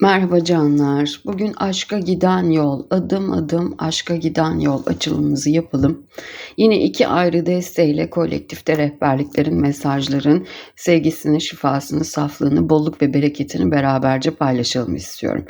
Merhaba canlar. Bugün aşka giden yol, adım adım aşka giden yol açılımımızı yapalım. Yine iki ayrı desteğiyle kolektifte rehberliklerin, mesajların sevgisini, şifasını, saflığını, bolluk ve bereketini beraberce paylaşalım istiyorum.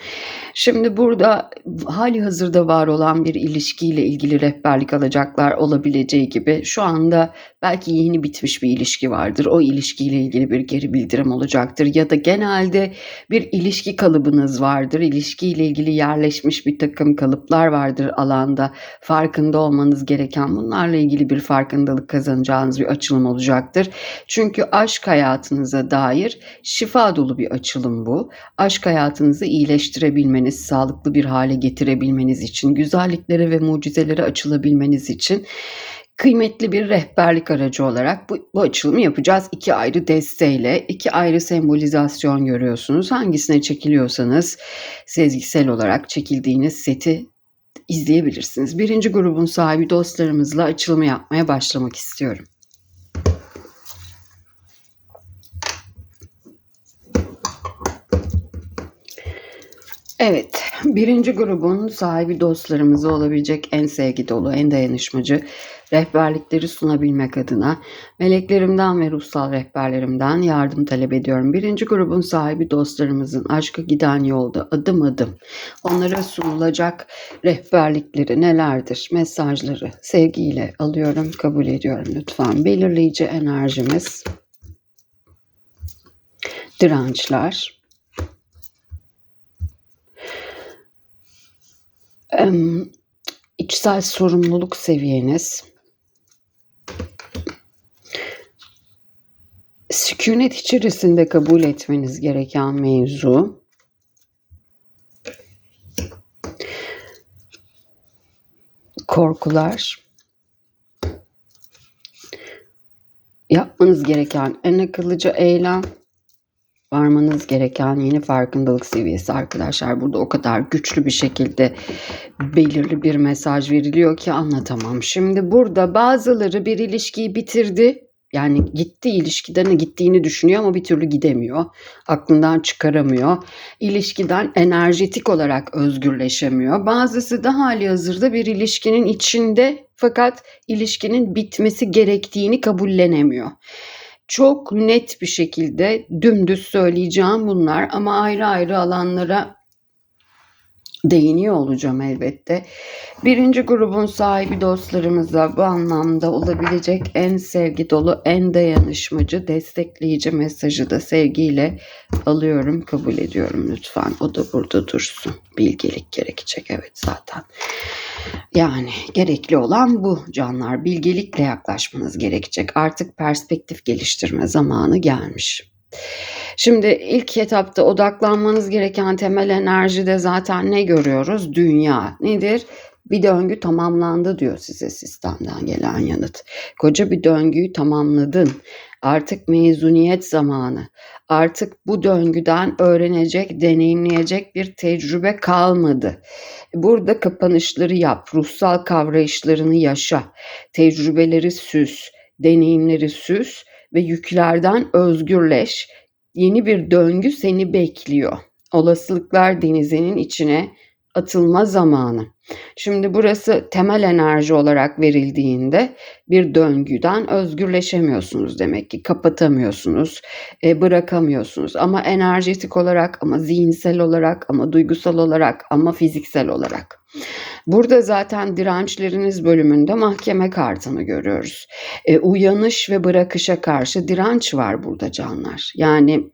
Şimdi burada hali hazırda var olan bir ilişkiyle ilgili rehberlik alacaklar olabileceği gibi şu anda belki yeni bitmiş bir ilişki vardır. O ilişkiyle ilgili bir geri bildirim olacaktır ya da genelde bir ilişki kalıbınız vardır. İlişkiyle ilgili yerleşmiş bir takım kalıplar vardır alanda. Farkında olmanız gereken bunlarla ilgili bir farkındalık kazanacağınız bir açılım olacaktır. Çünkü aşk hayatınıza dair şifa dolu bir açılım bu. Aşk hayatınızı iyileştirebilmeniz, sağlıklı bir hale getirebilmeniz için, güzelliklere ve mucizelere açılabilmeniz için kıymetli bir rehberlik aracı olarak bu, bu açılımı yapacağız. İki ayrı desteğiyle, iki ayrı sembolizasyon görüyorsunuz. Hangisine çekiliyorsanız sezgisel olarak çekildiğiniz seti izleyebilirsiniz. Birinci grubun sahibi dostlarımızla açılımı yapmaya başlamak istiyorum. Evet, birinci grubun sahibi dostlarımıza olabilecek en sevgi dolu, en dayanışmacı rehberlikleri sunabilmek adına meleklerimden ve ruhsal rehberlerimden yardım talep ediyorum. Birinci grubun sahibi dostlarımızın aşka giden yolda adım adım onlara sunulacak rehberlikleri nelerdir, mesajları sevgiyle alıyorum, kabul ediyorum lütfen. Belirleyici enerjimiz dirençler, içsel sorumluluk seviyeniz, sükunet içerisinde kabul etmeniz gereken mevzu, korkular, yapmanız gereken en akıllıca eylem, varmanız gereken yeni farkındalık seviyesi arkadaşlar. Burada o kadar güçlü bir şekilde belirli bir mesaj veriliyor ki anlatamam. Şimdi burada bazıları bir ilişkiyi bitirdi. Yani gitti ilişkiden gittiğini düşünüyor ama bir türlü gidemiyor. Aklından çıkaramıyor. İlişkiden enerjetik olarak özgürleşemiyor. Bazısı da hali hazırda bir ilişkinin içinde fakat ilişkinin bitmesi gerektiğini kabullenemiyor çok net bir şekilde dümdüz söyleyeceğim bunlar ama ayrı ayrı alanlara değiniyor olacağım elbette. Birinci grubun sahibi dostlarımıza bu anlamda olabilecek en sevgi dolu, en dayanışmacı, destekleyici mesajı da sevgiyle alıyorum, kabul ediyorum lütfen. O da burada dursun. Bilgelik gerekecek evet zaten. Yani gerekli olan bu canlar. Bilgelikle yaklaşmanız gerekecek. Artık perspektif geliştirme zamanı gelmiş. Şimdi ilk etapta odaklanmanız gereken temel enerjide zaten ne görüyoruz? Dünya nedir? Bir döngü tamamlandı diyor size sistemden gelen yanıt. Koca bir döngüyü tamamladın. Artık mezuniyet zamanı. Artık bu döngüden öğrenecek, deneyimleyecek bir tecrübe kalmadı. Burada kapanışları yap, ruhsal kavrayışlarını yaşa, tecrübeleri süs, deneyimleri süs ve yüklerden özgürleş. Yeni bir döngü seni bekliyor. Olasılıklar denizinin içine atılma zamanı. Şimdi burası temel enerji olarak verildiğinde bir döngüden özgürleşemiyorsunuz demek ki kapatamıyorsunuz, e, bırakamıyorsunuz ama enerjetik olarak ama zihinsel olarak ama duygusal olarak ama fiziksel olarak. Burada zaten dirençleriniz bölümünde mahkeme kartını görüyoruz. E, uyanış ve bırakışa karşı direnç var burada canlar. Yani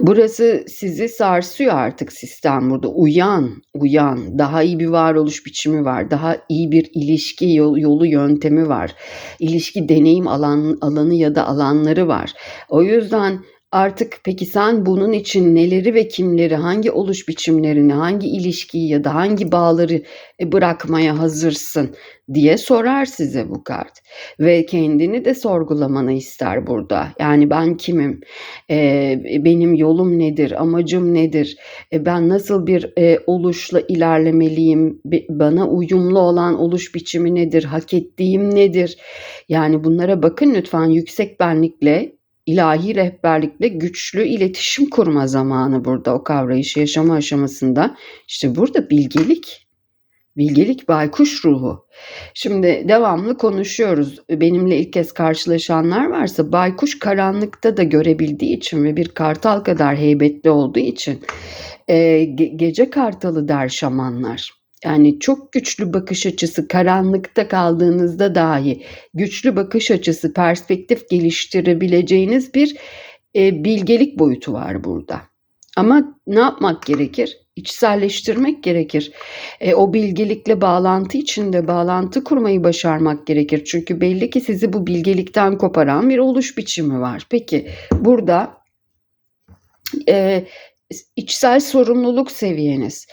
Burası sizi sarsıyor artık sistem burada. Uyan, uyan. Daha iyi bir varoluş biçimi var. Daha iyi bir ilişki yolu, yöntemi var. İlişki deneyim alan, alanı ya da alanları var. O yüzden Artık peki sen bunun için neleri ve kimleri, hangi oluş biçimlerini, hangi ilişkiyi ya da hangi bağları e, bırakmaya hazırsın diye sorar size bu kart. Ve kendini de sorgulamanı ister burada. Yani ben kimim? Ee, benim yolum nedir? Amacım nedir? Ee, ben nasıl bir e, oluşla ilerlemeliyim? Bana uyumlu olan oluş biçimi nedir? Hak ettiğim nedir? Yani bunlara bakın lütfen yüksek benlikle ilahi rehberlikle güçlü iletişim kurma zamanı burada o kavrayışı yaşama aşamasında. İşte burada bilgelik Bilgelik baykuş ruhu. Şimdi devamlı konuşuyoruz. Benimle ilk kez karşılaşanlar varsa baykuş karanlıkta da görebildiği için ve bir kartal kadar heybetli olduğu için e, ge- gece kartalı der şamanlar. Yani çok güçlü bakış açısı karanlıkta kaldığınızda dahi güçlü bakış açısı perspektif geliştirebileceğiniz bir e, bilgelik boyutu var burada. Ama ne yapmak gerekir? İçselleştirmek gerekir. E, o bilgelikle bağlantı içinde bağlantı kurmayı başarmak gerekir. Çünkü belli ki sizi bu bilgelikten koparan bir oluş biçimi var. Peki burada e, içsel sorumluluk seviyeniz.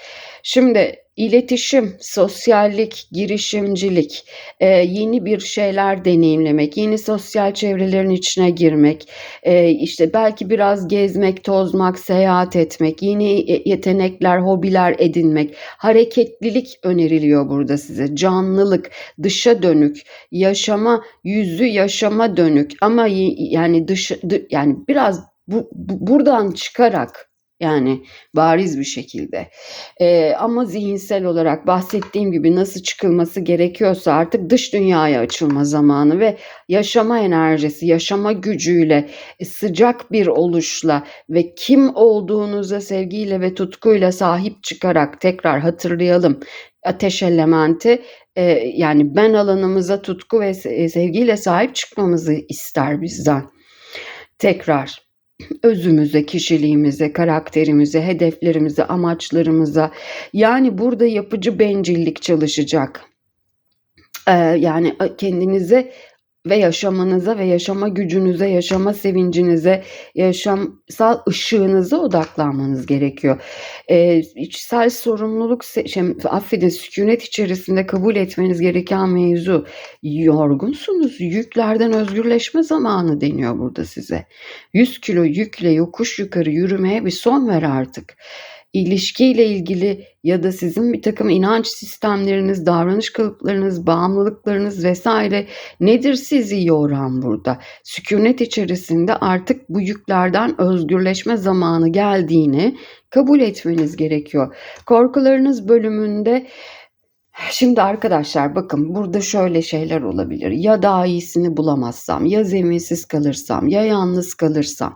Şimdi iletişim, sosyallik, girişimcilik, e, yeni bir şeyler deneyimlemek, yeni sosyal çevrelerin içine girmek, e, işte belki biraz gezmek, tozmak, seyahat etmek, yeni e, yetenekler, hobiler edinmek, hareketlilik öneriliyor burada size. Canlılık, dışa dönük, yaşama, yüzü yaşama dönük ama yani dış dı- yani biraz bu, bu- buradan çıkarak yani bariz bir şekilde. Ee, ama zihinsel olarak bahsettiğim gibi nasıl çıkılması gerekiyorsa artık dış dünyaya açılma zamanı ve yaşama enerjisi, yaşama gücüyle, e, sıcak bir oluşla ve kim olduğunuza sevgiyle ve tutkuyla sahip çıkarak tekrar hatırlayalım. Ateş elementi e, yani ben alanımıza tutku ve se- sevgiyle sahip çıkmamızı ister bizden. Tekrar özümüze, kişiliğimize, karakterimize, hedeflerimize, amaçlarımıza. Yani burada yapıcı bencillik çalışacak. Ee, yani kendinize ve yaşamanıza ve yaşama gücünüze, yaşama sevincinize, yaşamsal ışığınıza odaklanmanız gerekiyor. Ee, içsel sorumluluk, şey, affedin, sükunet içerisinde kabul etmeniz gereken mevzu. Yorgunsunuz, yüklerden özgürleşme zamanı deniyor burada size. 100 kilo yükle yokuş yukarı yürümeye bir son ver artık. İlişkiyle ilgili ya da sizin bir takım inanç sistemleriniz, davranış kalıplarınız, bağımlılıklarınız vesaire nedir sizi yoran burada? Sükunet içerisinde artık bu yüklerden özgürleşme zamanı geldiğini kabul etmeniz gerekiyor. Korkularınız bölümünde Şimdi arkadaşlar bakın burada şöyle şeyler olabilir. Ya daha iyisini bulamazsam, ya zeminsiz kalırsam, ya yalnız kalırsam,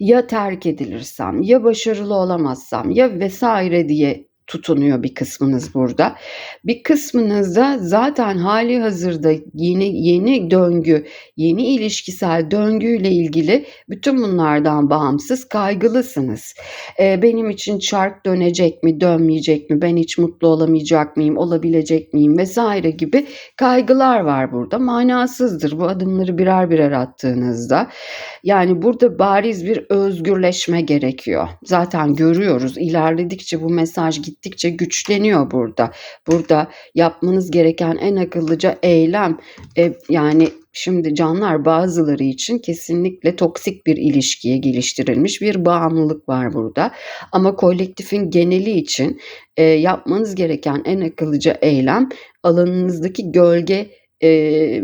ya terk edilirsem, ya başarılı olamazsam, ya vesaire diye tutunuyor bir kısmınız burada. Bir kısmınız da zaten hali hazırda yeni yeni döngü, yeni ilişkisel döngüyle ilgili bütün bunlardan bağımsız kaygılısınız. Ee, benim için çark dönecek mi, dönmeyecek mi, ben hiç mutlu olamayacak mıyım, olabilecek miyim vesaire gibi kaygılar var burada. Manasızdır bu adımları birer birer attığınızda. Yani burada bariz bir özgürleşme gerekiyor. Zaten görüyoruz ilerledikçe bu mesaj gittikçe güçleniyor burada. Burada yapmanız gereken en akıllıca eylem e, yani Şimdi canlar bazıları için kesinlikle toksik bir ilişkiye geliştirilmiş bir bağımlılık var burada. Ama kolektifin geneli için e, yapmanız gereken en akıllıca eylem alanınızdaki gölge e,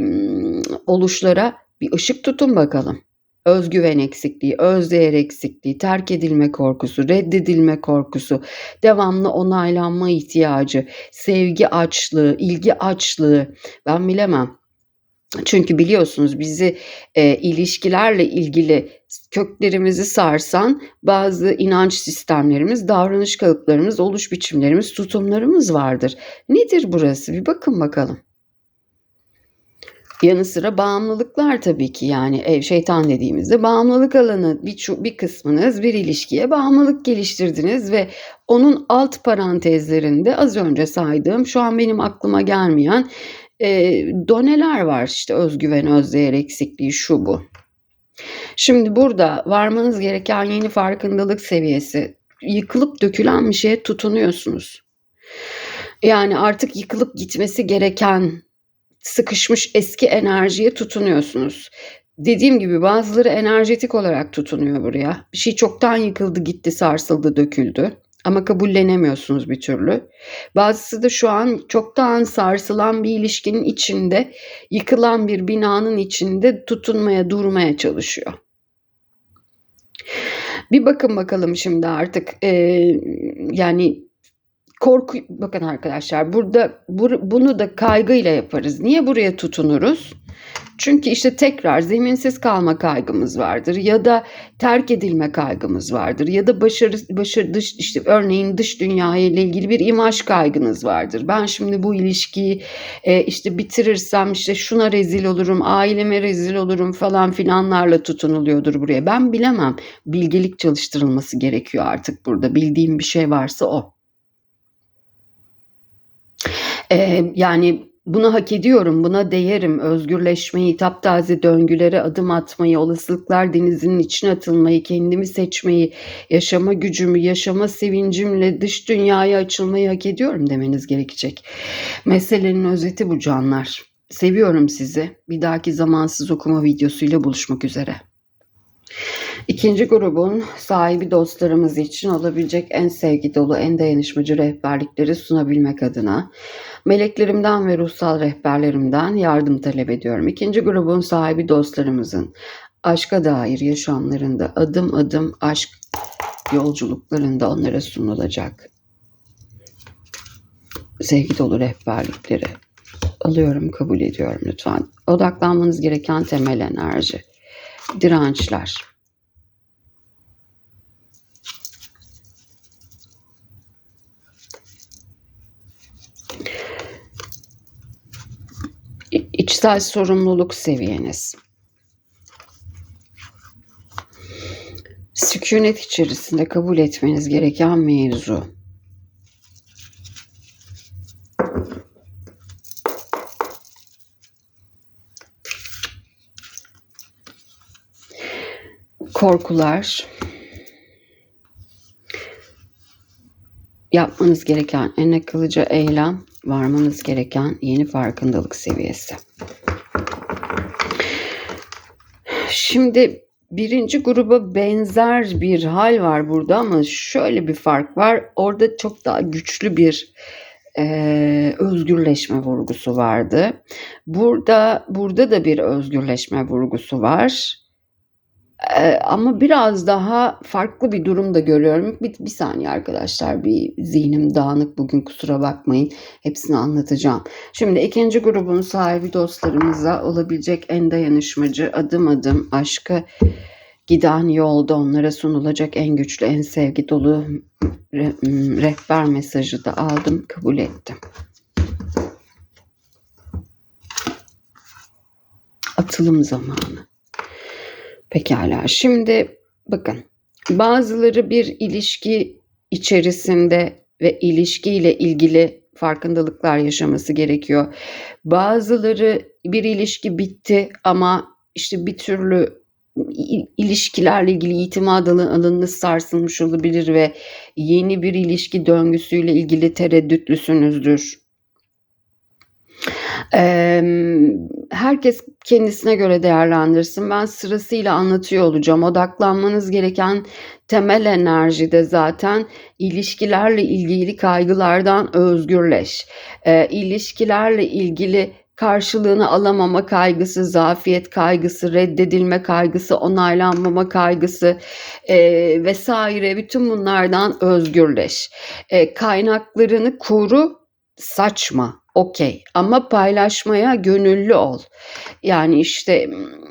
oluşlara bir ışık tutun bakalım. Özgüven eksikliği, özdeğer eksikliği, terk edilme korkusu, reddedilme korkusu, devamlı onaylanma ihtiyacı, sevgi açlığı, ilgi açlığı ben bilemem. Çünkü biliyorsunuz bizi e, ilişkilerle ilgili köklerimizi sarsan bazı inanç sistemlerimiz, davranış kalıplarımız, oluş biçimlerimiz, tutumlarımız vardır. Nedir burası? Bir bakın bakalım. Yanı sıra bağımlılıklar tabii ki yani ev şeytan dediğimizde bağımlılık alanı bir, bir kısmınız bir ilişkiye bağımlılık geliştirdiniz ve onun alt parantezlerinde az önce saydığım şu an benim aklıma gelmeyen e, doneler var işte özgüven, özdeğer eksikliği şu bu. Şimdi burada varmanız gereken yeni farkındalık seviyesi yıkılıp dökülen bir şeye tutunuyorsunuz. Yani artık yıkılıp gitmesi gereken sıkışmış eski enerjiye tutunuyorsunuz. Dediğim gibi bazıları enerjetik olarak tutunuyor buraya. Bir şey çoktan yıkıldı, gitti, sarsıldı, döküldü. Ama kabullenemiyorsunuz bir türlü. Bazısı da şu an çoktan sarsılan bir ilişkinin içinde, yıkılan bir binanın içinde tutunmaya, durmaya çalışıyor. Bir bakın bakalım şimdi artık e, yani korku bakın arkadaşlar burada bu- bunu da kaygıyla yaparız. Niye buraya tutunuruz? Çünkü işte tekrar zeminsiz kalma kaygımız vardır ya da terk edilme kaygımız vardır ya da başarı başarı dış işte örneğin dış dünya ile ilgili bir imaj kaygınız vardır. Ben şimdi bu ilişkiyi e, işte bitirirsem işte şuna rezil olurum, aileme rezil olurum falan filanlarla tutunuluyordur buraya. Ben bilemem. Bilgelik çalıştırılması gerekiyor artık burada. Bildiğim bir şey varsa o. Ee, yani bunu hak ediyorum, buna değerim. Özgürleşmeyi, taptaze döngülere adım atmayı, olasılıklar denizinin içine atılmayı, kendimi seçmeyi, yaşama gücümü, yaşama sevincimle dış dünyaya açılmayı hak ediyorum demeniz gerekecek. Meselenin özeti bu canlar. Seviyorum sizi. Bir dahaki zamansız okuma videosuyla buluşmak üzere. İkinci grubun sahibi dostlarımız için olabilecek en sevgi dolu, en dayanışmacı rehberlikleri sunabilmek adına meleklerimden ve ruhsal rehberlerimden yardım talep ediyorum. İkinci grubun sahibi dostlarımızın aşka dair yaşamlarında adım adım aşk yolculuklarında onlara sunulacak sevgi dolu rehberlikleri alıyorum, kabul ediyorum lütfen. Odaklanmanız gereken temel enerji, dirençler, İçsel sorumluluk seviyeniz. Sükunet içerisinde kabul etmeniz gereken mevzu. Korkular. Yapmanız gereken en akıllıca eylem, varmanız gereken yeni farkındalık seviyesi. Şimdi birinci gruba benzer bir hal var burada ama şöyle bir fark var. Orada çok daha güçlü bir eee, özgürleşme vurgusu vardı. Burada burada da bir özgürleşme vurgusu var. Eee, ama biraz daha farklı bir durum da görüyorum. Bir, bir saniye arkadaşlar, bir zihnim dağınık bugün kusura bakmayın. Hepsini anlatacağım. Şimdi ikinci grubun sahibi dostlarımıza olabilecek en dayanışmacı, adım adım aşka giden yolda onlara sunulacak en güçlü, en sevgi dolu re- rehber mesajı da aldım, kabul ettim. Atılım zamanı. Pekala. Şimdi bakın bazıları bir ilişki içerisinde ve ilişkiyle ilgili farkındalıklar yaşaması gerekiyor. Bazıları bir ilişki bitti ama işte bir türlü ilişkilerle ilgili itimat alanınız sarsılmış olabilir ve yeni bir ilişki döngüsüyle ilgili tereddütlüsünüzdür. Herkes kendisine göre değerlendirsin. Ben sırasıyla anlatıyor olacağım. Odaklanmanız gereken temel enerji de zaten ilişkilerle ilgili kaygılardan özgürleş. İlişkilerle ilgili karşılığını alamama kaygısı, zafiyet kaygısı, reddedilme kaygısı, onaylanmama kaygısı eee vesaire bütün bunlardan özgürleş. Eee, kaynaklarını koru, saçma, okey ama paylaşmaya gönüllü ol. Yani işte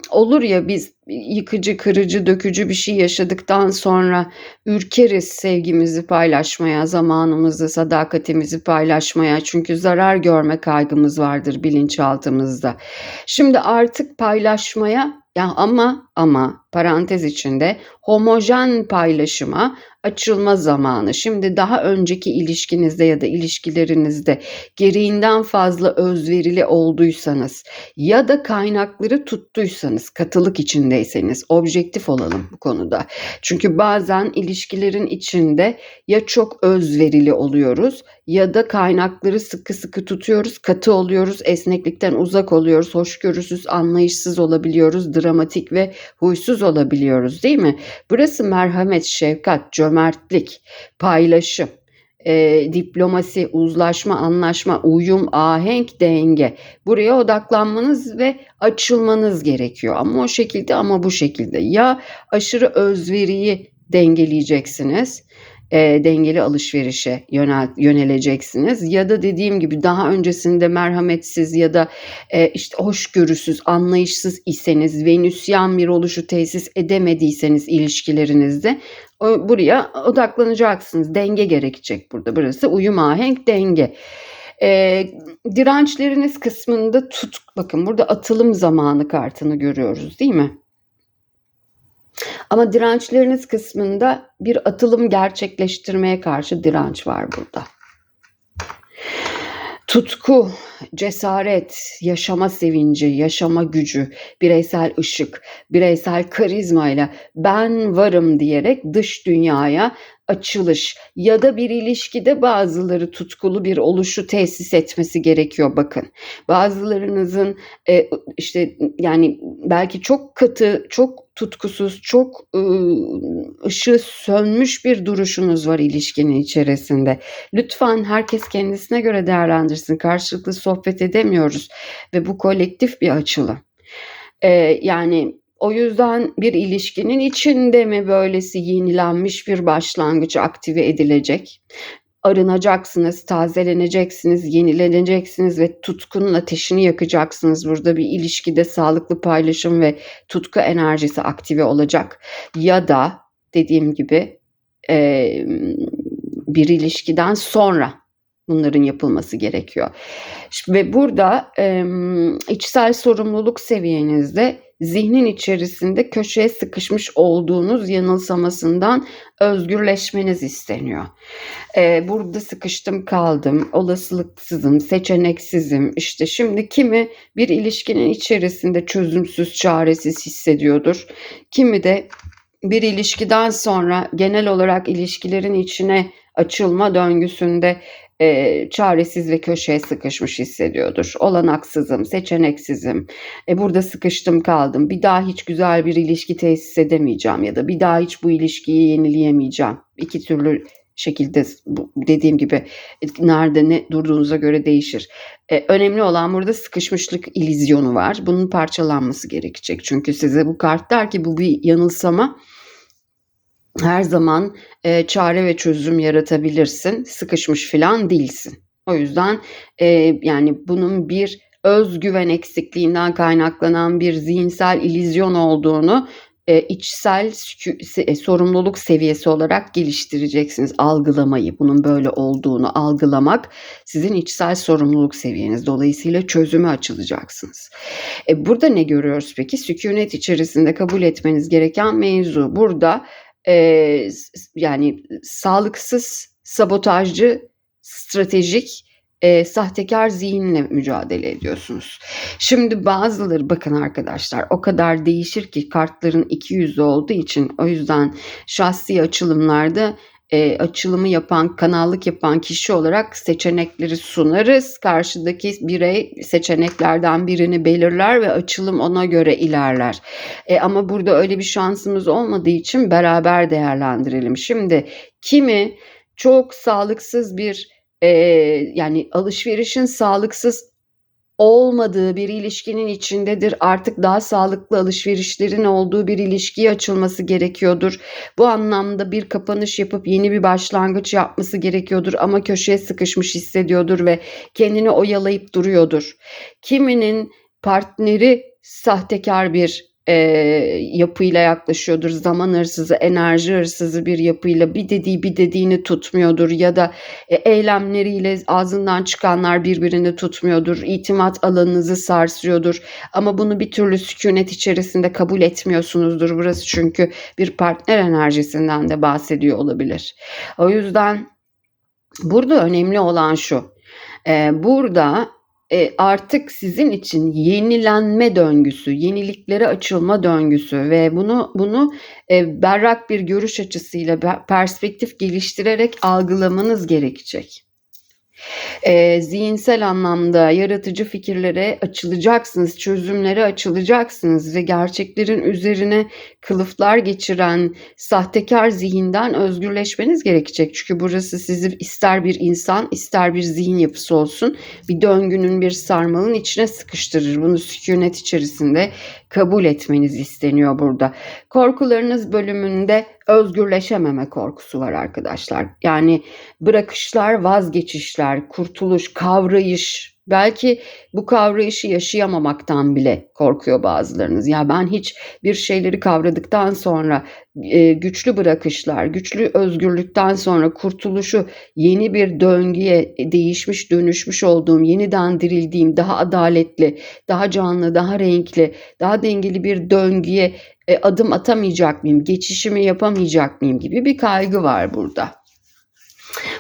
olur ya biz yıkıcı, kırıcı, dökücü bir şey yaşadıktan sonra ürkeriz sevgimizi paylaşmaya, zamanımızı, sadakatimizi paylaşmaya. Çünkü zarar görme kaygımız vardır bilinçaltımızda. Şimdi artık paylaşmaya ya ama ama parantez içinde homojen paylaşıma açılma zamanı. Şimdi daha önceki ilişkinizde ya da ilişkilerinizde gereğinden fazla özverili olduysanız ya da kaynakları tuttuysanız, katılık içindeyseniz objektif olalım bu konuda. Çünkü bazen ilişkilerin içinde ya çok özverili oluyoruz ya da kaynakları sıkı sıkı tutuyoruz, katı oluyoruz, esneklikten uzak oluyoruz, hoşgörüsüz, anlayışsız olabiliyoruz, dramatik ve huysuz olabiliyoruz değil mi? Burası merhamet, şefkat, cömertlik, paylaşım, e, diplomasi, uzlaşma, anlaşma, uyum, ahenk, denge. Buraya odaklanmanız ve açılmanız gerekiyor. Ama o şekilde ama bu şekilde. Ya aşırı özveriyi dengeleyeceksiniz. E, dengeli alışverişe yönel, yöneleceksiniz. Ya da dediğim gibi daha öncesinde merhametsiz ya da e, işte hoşgörüsüz, anlayışsız iseniz, venüsyen bir oluşu tesis edemediyseniz ilişkilerinizde o, buraya odaklanacaksınız. Denge gerekecek burada. Burası uyum ahenk denge. E, dirençleriniz kısmında tut bakın burada atılım zamanı kartını görüyoruz değil mi? Ama dirençleriniz kısmında bir atılım gerçekleştirmeye karşı direnç var burada. Tutku, cesaret, yaşama sevinci, yaşama gücü, bireysel ışık, bireysel karizmayla ben varım diyerek dış dünyaya açılış ya da bir ilişkide bazıları tutkulu bir oluşu tesis etmesi gerekiyor bakın. Bazılarınızın e, işte yani belki çok katı, çok tutkusuz, çok ışığı sönmüş bir duruşunuz var ilişkinin içerisinde. Lütfen herkes kendisine göre değerlendirsin. Karşılıklı sohbet edemiyoruz ve bu kolektif bir açılım. Ee, yani o yüzden bir ilişkinin içinde mi böylesi yenilenmiş bir başlangıç aktive edilecek? Arınacaksınız, tazeleneceksiniz, yenileneceksiniz ve tutkunun ateşini yakacaksınız. Burada bir ilişkide sağlıklı paylaşım ve tutku enerjisi aktive olacak. Ya da dediğim gibi bir ilişkiden sonra bunların yapılması gerekiyor. Ve burada içsel sorumluluk seviyenizde zihnin içerisinde köşeye sıkışmış olduğunuz yanılsamasından özgürleşmeniz isteniyor. Ee, burada sıkıştım kaldım, olasılıksızım, seçeneksizim. İşte şimdi kimi bir ilişkinin içerisinde çözümsüz, çaresiz hissediyordur. Kimi de bir ilişkiden sonra genel olarak ilişkilerin içine açılma döngüsünde e, çaresiz ve köşeye sıkışmış hissediyordur. Olanaksızım, seçeneksizim, e, burada sıkıştım kaldım, bir daha hiç güzel bir ilişki tesis edemeyeceğim ya da bir daha hiç bu ilişkiyi yenileyemeyeceğim. İki türlü şekilde dediğim gibi nerede ne durduğunuza göre değişir. Ee, önemli olan burada sıkışmışlık ilizyonu var. Bunun parçalanması gerekecek. Çünkü size bu kart der ki bu bir yanılsama her zaman e, çare ve çözüm yaratabilirsin. Sıkışmış falan değilsin. O yüzden e, yani bunun bir özgüven eksikliğinden kaynaklanan bir zihinsel ilizyon olduğunu e, içsel e, sorumluluk seviyesi olarak geliştireceksiniz. Algılamayı, bunun böyle olduğunu algılamak sizin içsel sorumluluk seviyeniz. Dolayısıyla çözüme açılacaksınız. E, burada ne görüyoruz peki? Sükunet içerisinde kabul etmeniz gereken mevzu. Burada e, yani sağlıksız, sabotajcı, stratejik, e, sahtekar zihinle mücadele ediyorsunuz. Şimdi bazıları bakın arkadaşlar o kadar değişir ki kartların iki yüzü olduğu için o yüzden şahsi açılımlarda e, açılımı yapan, kanallık yapan kişi olarak seçenekleri sunarız. Karşıdaki birey seçeneklerden birini belirler ve açılım ona göre ilerler. E, ama burada öyle bir şansımız olmadığı için beraber değerlendirelim. Şimdi kimi çok sağlıksız bir e, yani alışverişin sağlıksız olmadığı bir ilişkinin içindedir. Artık daha sağlıklı alışverişlerin olduğu bir ilişkiye açılması gerekiyordur. Bu anlamda bir kapanış yapıp yeni bir başlangıç yapması gerekiyordur ama köşeye sıkışmış hissediyordur ve kendini oyalayıp duruyordur. Kiminin partneri sahtekar bir e, yapıyla yaklaşıyordur. Zaman hırsızı, enerji hırsızı bir yapıyla bir dediği bir dediğini tutmuyordur ya da e, eylemleriyle ağzından çıkanlar birbirini tutmuyordur. İtimat alanınızı sarsıyordur. Ama bunu bir türlü sükunet içerisinde kabul etmiyorsunuzdur. Burası çünkü bir partner enerjisinden de bahsediyor olabilir. O yüzden burada önemli olan şu. E, burada e, artık sizin için yenilenme döngüsü, yeniliklere açılma döngüsü ve bunu bunu e, berrak bir görüş açısıyla perspektif geliştirerek algılamanız gerekecek e, zihinsel anlamda yaratıcı fikirlere açılacaksınız, çözümlere açılacaksınız ve gerçeklerin üzerine kılıflar geçiren sahtekar zihinden özgürleşmeniz gerekecek. Çünkü burası sizi ister bir insan ister bir zihin yapısı olsun bir döngünün bir sarmalın içine sıkıştırır. Bunu sükunet içerisinde kabul etmeniz isteniyor burada. Korkularınız bölümünde özgürleşememe korkusu var arkadaşlar. Yani bırakışlar, vazgeçişler, kurtuluş, kavrayış, Belki bu kavrayışı yaşayamamaktan bile korkuyor bazılarınız. Ya ben hiç bir şeyleri kavradıktan sonra e, güçlü bırakışlar, güçlü özgürlükten sonra kurtuluşu yeni bir döngüye değişmiş, dönüşmüş olduğum, yeniden dirildiğim, daha adaletli, daha canlı, daha renkli, daha dengeli bir döngüye e, adım atamayacak mıyım, geçişimi yapamayacak mıyım gibi bir kaygı var burada.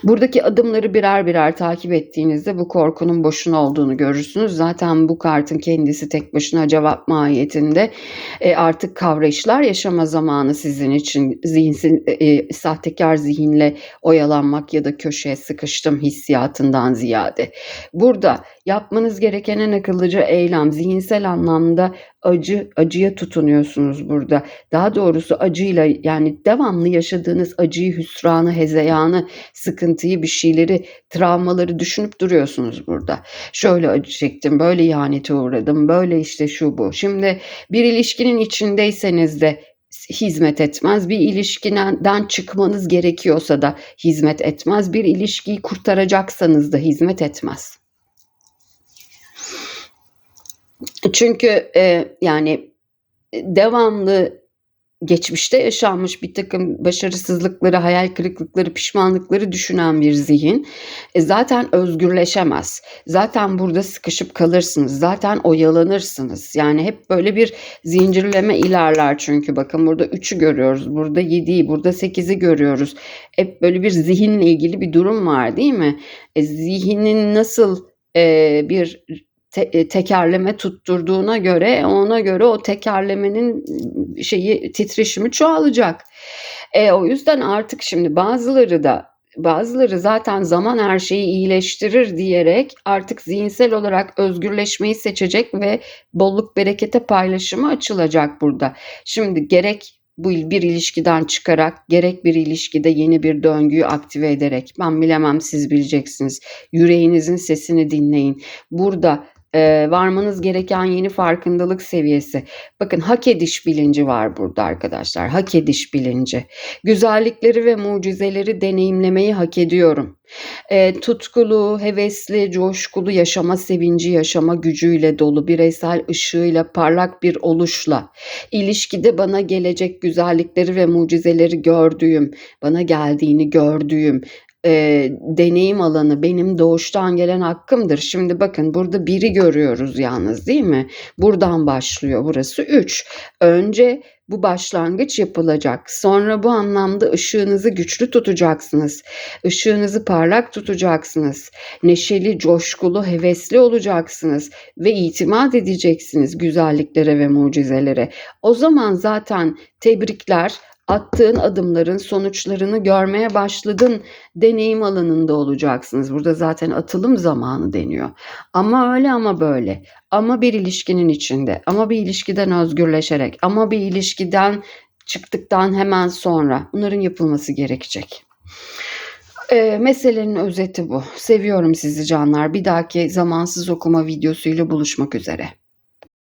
Buradaki adımları birer birer takip ettiğinizde bu korkunun boşuna olduğunu görürsünüz. Zaten bu kartın kendisi tek başına cevap mahiyetinde e, artık kavrayışlar yaşama zamanı sizin için zihinsin, e, sahtekar zihinle oyalanmak ya da köşeye sıkıştım hissiyatından ziyade. Burada yapmanız gereken en akıllıca eylem zihinsel anlamda acı, acıya tutunuyorsunuz burada. Daha doğrusu acıyla yani devamlı yaşadığınız acıyı, hüsranı, hezeyanı, sıkıntıyı, bir şeyleri, travmaları düşünüp duruyorsunuz burada. Şöyle acı çektim, böyle ihanete uğradım, böyle işte şu bu. Şimdi bir ilişkinin içindeyseniz de hizmet etmez. Bir ilişkiden çıkmanız gerekiyorsa da hizmet etmez. Bir ilişkiyi kurtaracaksanız da hizmet etmez. Çünkü e, yani devamlı geçmişte yaşanmış bir takım başarısızlıkları, hayal kırıklıkları, pişmanlıkları düşünen bir zihin e, zaten özgürleşemez. Zaten burada sıkışıp kalırsınız. Zaten oyalanırsınız. Yani hep böyle bir zincirleme ilerler çünkü bakın burada 3'ü görüyoruz. Burada 7'yi, burada 8'i görüyoruz. Hep böyle bir zihinle ilgili bir durum var değil mi? E, zihnin nasıl e, bir te- e, tekerleme tutturduğuna göre ona göre o tekerlemenin şeyi titreşimi çoğalacak. E, o yüzden artık şimdi bazıları da bazıları zaten zaman her şeyi iyileştirir diyerek artık zihinsel olarak özgürleşmeyi seçecek ve bolluk berekete paylaşımı açılacak burada. Şimdi gerek bu bir ilişkiden çıkarak gerek bir ilişkide yeni bir döngüyü aktive ederek ben bilemem siz bileceksiniz. Yüreğinizin sesini dinleyin. Burada e, varmanız gereken yeni farkındalık seviyesi. Bakın hak ediş bilinci var burada arkadaşlar. Hak ediş bilinci. Güzellikleri ve mucizeleri deneyimlemeyi hak ediyorum. E, tutkulu, hevesli, coşkulu yaşama sevinci, yaşama gücüyle dolu, bireysel ışığıyla, parlak bir oluşla, ilişkide bana gelecek güzellikleri ve mucizeleri gördüğüm, bana geldiğini gördüğüm, e, deneyim alanı benim doğuştan gelen hakkımdır. Şimdi bakın burada biri görüyoruz yalnız değil mi? Buradan başlıyor burası 3. Önce bu başlangıç yapılacak. Sonra bu anlamda ışığınızı güçlü tutacaksınız. Işığınızı parlak tutacaksınız. Neşeli, coşkulu, hevesli olacaksınız ve itimat edeceksiniz güzelliklere ve mucizelere. O zaman zaten tebrikler, attığın adımların sonuçlarını görmeye başladın deneyim alanında olacaksınız. Burada zaten atılım zamanı deniyor. Ama öyle ama böyle. Ama bir ilişkinin içinde. Ama bir ilişkiden özgürleşerek. Ama bir ilişkiden çıktıktan hemen sonra. Bunların yapılması gerekecek. E, meselenin özeti bu. Seviyorum sizi canlar. Bir dahaki zamansız okuma videosuyla buluşmak üzere.